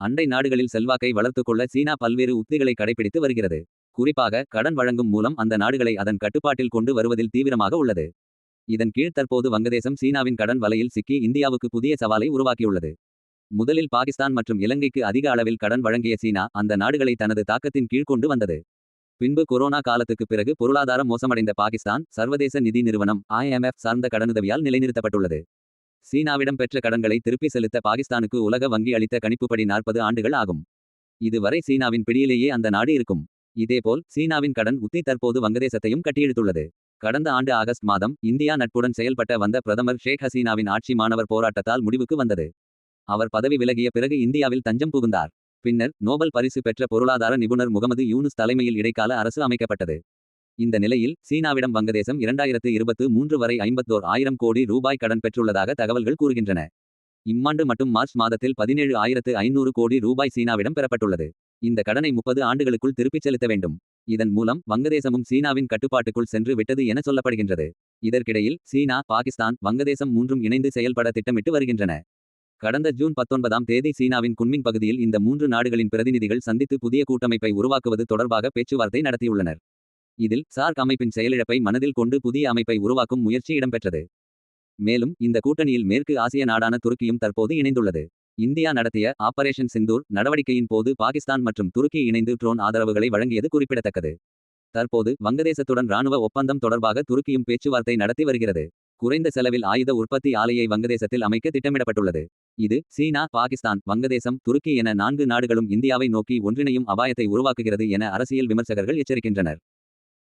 அண்டை நாடுகளில் செல்வாக்கை வளர்த்துக் கொள்ள சீனா பல்வேறு உத்திகளை கடைபிடித்து வருகிறது. குறிப்பாக கடன் வழங்கும் மூலம் அந்த நாடுகளை அதன் கட்டுப்பாட்டில் கொண்டு வருவதில் தீவிரமாக உள்ளது. இதன் கீழ் தற்போது வங்கதேசம் சீனாவின் கடன் வலையில் சிக்கி இந்தியாவுக்கு புதிய சவாலை உருவாக்கியுள்ளது. முதலில் பாகிஸ்தான் மற்றும் இலங்கைக்கு அதிக அளவில் கடன் வழங்கிய சீனா அந்த நாடுகளை தனது தாக்கத்தின் கீழ் கொண்டு வந்தது. பின்பு கொரோனா காலத்துக்கு பிறகு பொருளாதாரம் மோசமடைந்த பாகிஸ்தான் சர்வதேச நிதி நிறுவனம் ஐஎம்எஃப் சார்ந்த கடனுதவியால் நிலைநிறுத்தப்பட்டுள்ளது. சீனாவிடம் பெற்ற கடன்களை திருப்பி செலுத்த பாகிஸ்தானுக்கு உலக வங்கி அளித்த கணிப்புப்படி நாற்பது ஆண்டுகள் ஆகும். இதுவரை சீனாவின் பிடியிலேயே அந்த நாடு இருக்கும். இதேபோல் சீனாவின் கடன் உத்தி தற்போது வங்கதேசத்தையும் கட்டியெழுத்துள்ளது. கடந்த ஆண்டு ஆகஸ்ட் மாதம் இந்தியா நட்புடன் செயல்பட்ட வந்த பிரதமர் ஷேக் ஹசீனாவின் ஆட்சி மாணவர் போராட்டத்தால் முடிவுக்கு வந்தது. அவர் பதவி விலகிய பிறகு இந்தியாவில் தஞ்சம் புகுந்தார். பின்னர் நோபல் பரிசு பெற்ற பொருளாதார நிபுணர் முகமது யூனுஸ் தலைமையில் இடைக்கால அரசு அமைக்கப்பட்டது. இந்த நிலையில் சீனாவிடம் வங்கதேசம் இரண்டாயிரத்து இருபத்து மூன்று வரை ஐம்பத்தோர் ஆயிரம் கோடி ரூபாய் கடன் பெற்றுள்ளதாக தகவல்கள் கூறுகின்றன. இம்மாண்டு மட்டும் மார்ச் மாதத்தில் பதினேழு ஆயிரத்து ஐநூறு கோடி ரூபாய் சீனாவிடம் பெறப்பட்டுள்ளது. இந்த கடனை முப்பது ஆண்டுகளுக்குள் திருப்பிச் செலுத்த வேண்டும். இதன் மூலம் வங்கதேசமும் சீனாவின் கட்டுப்பாட்டுக்குள் சென்று விட்டது என சொல்லப்படுகின்றது. இதற்கிடையில் சீனா பாகிஸ்தான் வங்கதேசம் மூன்றும் இணைந்து செயல்பட திட்டமிட்டு வருகின்றன. கடந்த ஜூன் பத்தொன்பதாம் தேதி சீனாவின் குன்மின் பகுதியில் இந்த மூன்று நாடுகளின் பிரதிநிதிகள் சந்தித்து புதிய கூட்டமைப்பை உருவாக்குவது தொடர்பாக பேச்சுவார்த்தை நடத்தியுள்ளனர். இதில் சார்க் அமைப்பின் செயலிழப்பை மனதில் கொண்டு புதிய அமைப்பை உருவாக்கும் முயற்சி இடம்பெற்றது. மேலும் இந்த கூட்டணியில் மேற்கு ஆசிய நாடான துருக்கியும் தற்போது இணைந்துள்ளது. இந்தியா நடத்திய ஆபரேஷன் சிந்தூர் நடவடிக்கையின் போது பாகிஸ்தான் மற்றும் துருக்கி இணைந்து ட்ரோன் ஆதரவுகளை வழங்கியது குறிப்பிடத்தக்கது. தற்போது வங்கதேசத்துடன் ராணுவ ஒப்பந்தம் தொடர்பாக துருக்கியும் பேச்சுவார்த்தை நடத்தி வருகிறது. குறைந்த செலவில் ஆயுத உற்பத்தி ஆலையை வங்கதேசத்தில் அமைக்க திட்டமிடப்பட்டுள்ளது. இது சீனா பாகிஸ்தான் வங்கதேசம் துருக்கி என நான்கு நாடுகளும் இந்தியாவை நோக்கி ஒன்றிணையும் அபாயத்தை உருவாக்குகிறது என அரசியல் விமர்சகர்கள் எச்சரிக்கின்றனர்.